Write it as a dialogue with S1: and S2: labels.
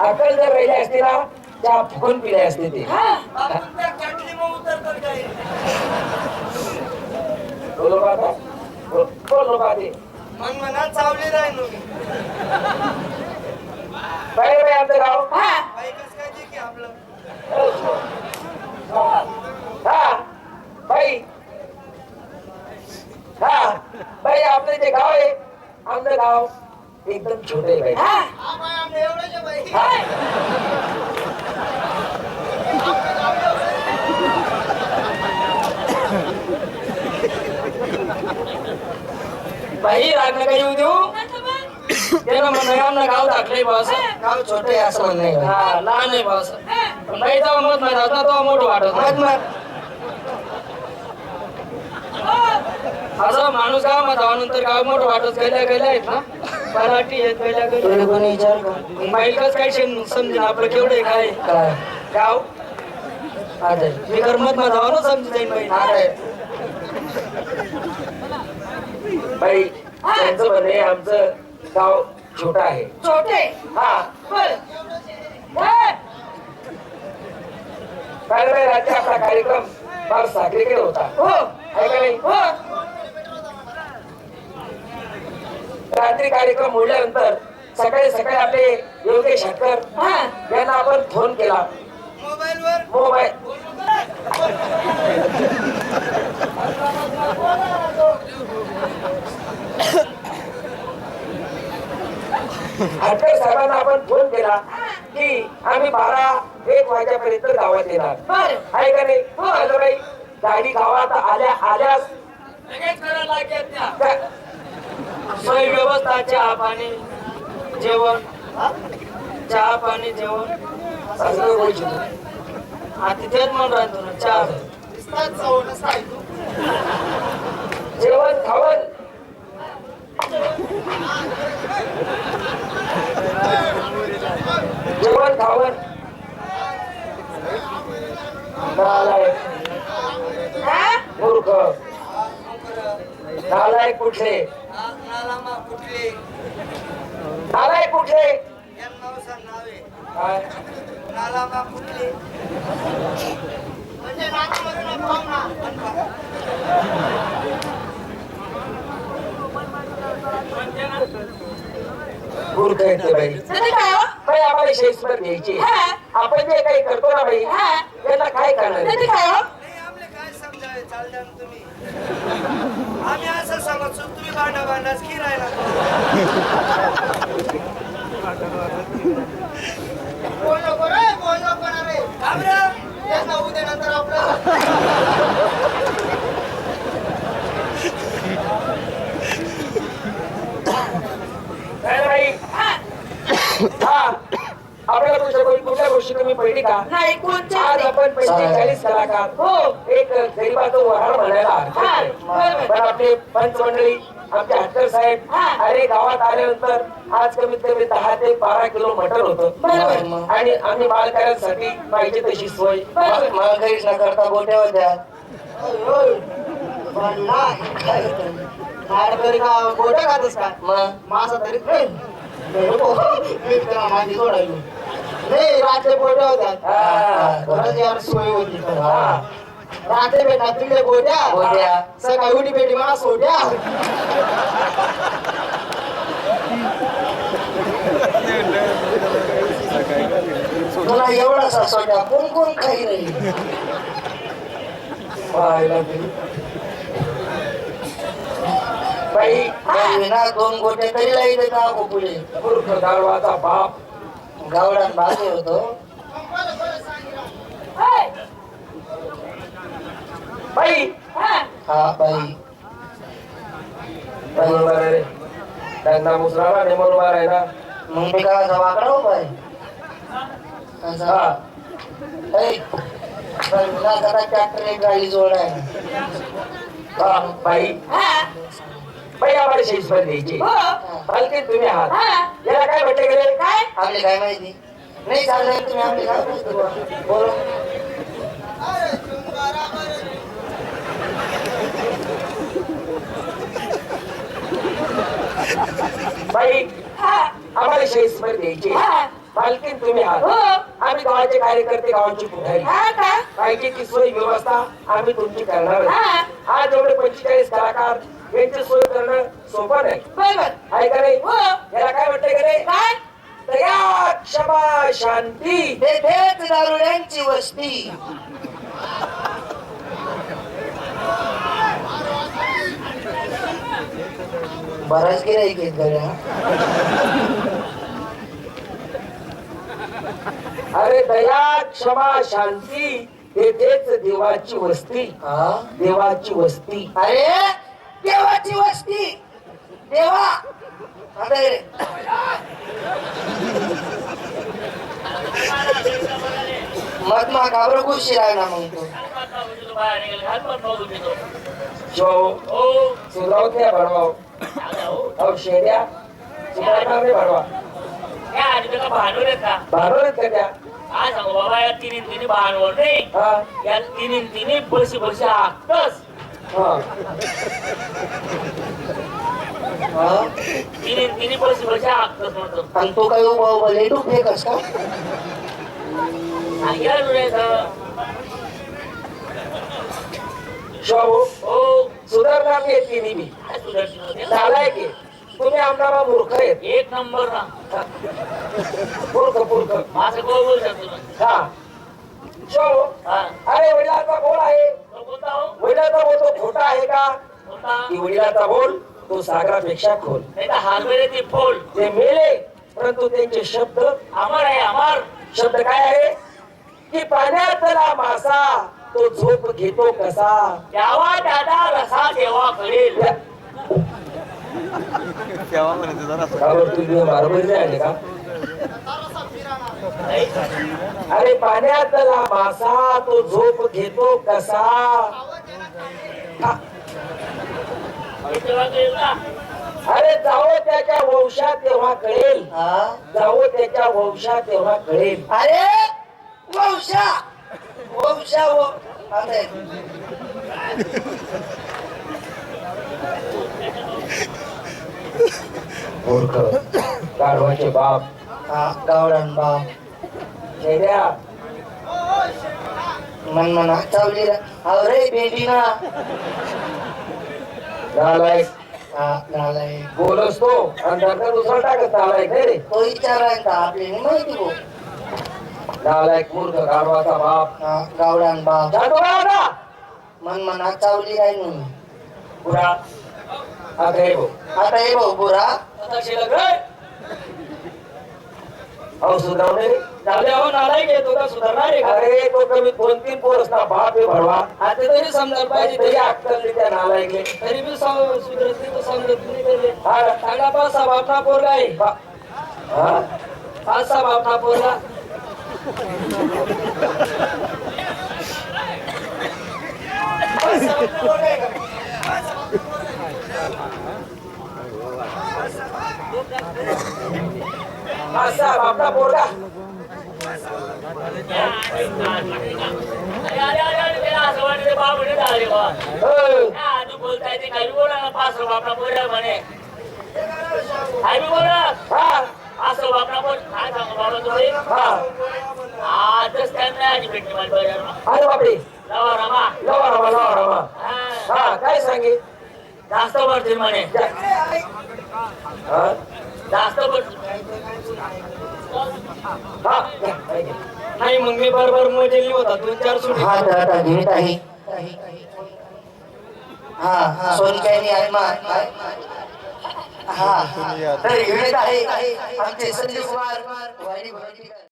S1: अक्कल जर राहिली असते ना त्या फुकून पिले असते ते. आमचं गाव?
S2: आपलं?
S1: हा. बाई. हा. बाई आपलं जे गाव आहे. आमचं गाव एकदम छोट आहे बाई
S2: हा बाई आमचं एवढंच आहे बाई
S1: राग नका येऊ देऊ. ते ना म्हणणं आमनं गाव टाकलंय बस
S2: गाव छोटं आहे असं म्हणणं आहे.
S1: हा लहान आहे बस पण बाई तेव्हा मत माहीत होता तेव्हा मोठं वाटत नाही.
S2: मग
S1: असं माणूस गावात नंतर गाव मोठं वाटत गेल्या गेल्या आहेत ना.
S2: तुला कोणी विचार का
S1: काय शेण समजेन आपलं केवढं आहे काय?
S2: काय?
S1: गाव?
S2: आता
S1: मी कर्मत माझा ना समजून जाईन बाई. बाई त्यांचं म्हणणे आमचं गाव छोटं आहे.
S3: छोटे
S1: हा.
S3: बर.
S1: काय बाई रात्री आपला कार्यक्रम फार साखरीकडे होता.
S3: हो.
S1: आहे का नाही?
S3: हो.
S1: रात्री कार्यक्रम मोडल्यानंतर सकाळी सकाळी आपले योगेश हटकर
S3: हा.
S1: यांना आपण फोन केला.
S2: मोबाईल.
S1: हटकर साहेबांना आपण फोन केला की आम्ही बारा एक वाजेपर्यंत गावात येणार. आहे का नाही? हो. गाडी गावात आल्या आल्यास सोय व्यवस्था चहा पाणी जेवण चहा पाणी जेवण सगळं गोष्टी आता तेच म्हणून राहतो ना चहा. जेवण खावण. जेवण खावण. नालायक. मूर्ख. नालायक कुठले?
S2: कुठले?
S1: कुठले?
S2: म्हणजे
S1: बाई?
S3: हो?
S1: आम्हाला शेसवर घ्यायची
S3: हा.
S1: आपण जे काही करतो ना बाई
S3: हा.
S1: त्यांना काय करणार
S3: नाही काय हो?
S2: नाही आमले काय समजावे? चालत्या ना तुम्ही. आम्ही असं समजतो तुम्ही भांडा भांडाच की राहिला बोल नको रे बोल नको ना रे घाबरा. त्यांना उद्या नंतर आपलं.
S1: काय बाई हा. आपल्याला कुठल्या कुठल्या गोष्टी कमी पडली का?
S3: नाही कोणच्या
S1: आज आपण पंचेचाळीस कलाकार.
S3: हो.
S1: एक गरीबाचं वहाड म्हणायला
S3: हा.
S1: पण आपले पंच मंडळी आमचे हटकर साहेब
S3: हा.
S1: अरे गावात आल्यानंतर आज कमीत कमी दहा ते बारा किलो मटण होतं. आणि आम्ही बालकार्यांसाठी पाहिजे तशी सोय.
S2: काहीच न करता गोट्या होत्या. तरी का गोट्या खातस का?
S1: मग?
S2: मासा तरी नाही रात्री गोट्या होत्या.
S1: हा.
S2: सोय होती रात्री भेटा तिकडे गोट्या. सकाळी उडी भेटी मला सोट्या तुला एवढा सोट्या कोण कोण काही नाही.
S1: बाई
S2: बाई ना दोन गोट्या तरी लागले का पुढे.
S1: मूर्ख गाढवाचा बाप.
S2: गावडान बागे होतो
S3: होय.
S1: बाई
S3: हा
S2: हा बाई
S1: बरोबर आहे रे. त्यांना मुसराला नेमून मारायला
S2: मग मी काय वाकडा हो बाई?
S1: हा.
S2: बाई, मला जरा ट्रॅक्टर एक गाडी जोड आहे
S1: हा बाई.
S3: हा.
S1: बाई आम्हाला शेषभर द्यायची.
S3: हो.
S1: हलके तुम्ही आहात.
S3: हा.
S1: याला काय म्हटले गेले?
S3: काय?
S2: आपले काय माहिती? नाही चाललंय तुम्ही आपले काय? बोलो.
S1: बाई आम्हाला शेसभर द्यायचे. मालकीन तुम्ही आहात.
S2: हो.
S1: आम्ही गावाचे कार्यकर्ते गावाची पुढारी. पाहिजे ती सोय व्यवस्था आम्ही तुमची करणार
S2: हा.
S1: आज एवढे पंचेचाळीस कलाकार यांची सोय करणं सोपं नाही. आहे का नाही?
S2: हो.
S1: याला काय वाटतंय का नाही? दया क्षमा शांती.
S4: वस्ती. बराच गिराईक आहेत गड्या.
S1: अरे दया क्षमा शांती तेथेच देवाची वस्ती.
S4: हा?
S1: देवाची वस्ती.
S4: अरे देवाची वस्ती. देवा. मग घाबर खुशी ना मग तू.
S1: जो सुधरावत नाही भरवाव नाही भरवा का? त्या?
S3: तिने तिने बसी आकतच म्हणतो.
S4: आणि तो काय उभा उभा लेटू फेकस का?
S3: सांगितलं तुला
S1: शो
S3: हो.
S1: सुधारणार नाही तिन्ही बी.
S3: काय सुधारशील होते?
S1: चालाय की? तुम्ही आमदार मूर्ख आहेत.
S3: एक नंबर ना.
S1: मूर्ख मूर्ख.
S3: माझं कोण बोलू?
S1: हा. शो. अरे वडिलाचा बोल आहे.
S3: हो?
S1: वडिलाचा बोल तो खोटा आहे का? की वडिलाचा बोल तो सागरापेक्षा खोल.
S3: हारवेळे ते फोल.
S1: ते मेले परंतु त्यांचे शब्द
S3: अमर आहे अमर.
S1: शब्द काय आहे? की पाण्यातला मासा तो झोप घेतो कसा?
S3: द्यावा दादा रसा देवा कळेल
S1: तुम्ही बरोबर का? अरे पाण्यातला मासा तो झोप घेतो कसा? अरे जावं त्याच्या वंशात तेव्हा कळेल.
S4: हा?
S1: जावं त्याच्या वंशात तेव्हा कळेल.
S4: अरे वंशा! वंशा व
S1: मूर्ख गाढवाचे बाप
S4: गावडान बाप.
S1: शेड्या
S4: मन मन चावली अरे बेबीना
S1: नालायक.
S4: हा नालाय
S1: बोलस तो. आणि दुसरा टाकत नालायक नाही रे.
S4: तो विचारायचा आपल्याला माहिती गो
S1: नालायक मूर्ख गाढवाचा बाप.
S4: गावडान बाप.
S1: जातो?
S4: मन मन चावली राही म्हणून.
S1: पुरा. आता हे बघ
S4: आता हे भाऊ बुरा
S3: आता शिल्लक रे.
S1: अहो सुधारणे रे.
S3: झाले हो नालायक येतो का सुधारणार आहे. का
S1: अरे तो कमी दोन तीन पोरस ना बाप आहे भडवा.
S3: आता तरी समजायला पाहिजे
S1: तरी अक्कल नाही त्या नालायकले
S3: तरी बी सम- सुधरत नाही समजत नाही त्याले.
S1: हा.
S3: पाच सहा बापना पोरगा आहे.
S1: बा- हा?
S3: पाच सहा बापना पोरगा
S1: असं
S3: वाटतं काय बोलताय ते काही बोला ना पाच सहा पोरगा म्हणे बोला असं बोल काय सांगू बाबा तुम्ही आजच त्यांना भेटली मला
S1: अरे
S3: रमा
S1: लवा रमा लवा रमा
S3: हा
S1: काय सांगे
S3: जास्त पडतील म्हणे.
S1: हा?
S3: जास्त. नाही मग मी बरोबर मजेली होता. दोन चार सुटी
S4: हा घेत आहे. हा हा सोनकायनी आहे मा. हा तर घेत आहे. आमचे संजय कुमार. वाडी- वाडी-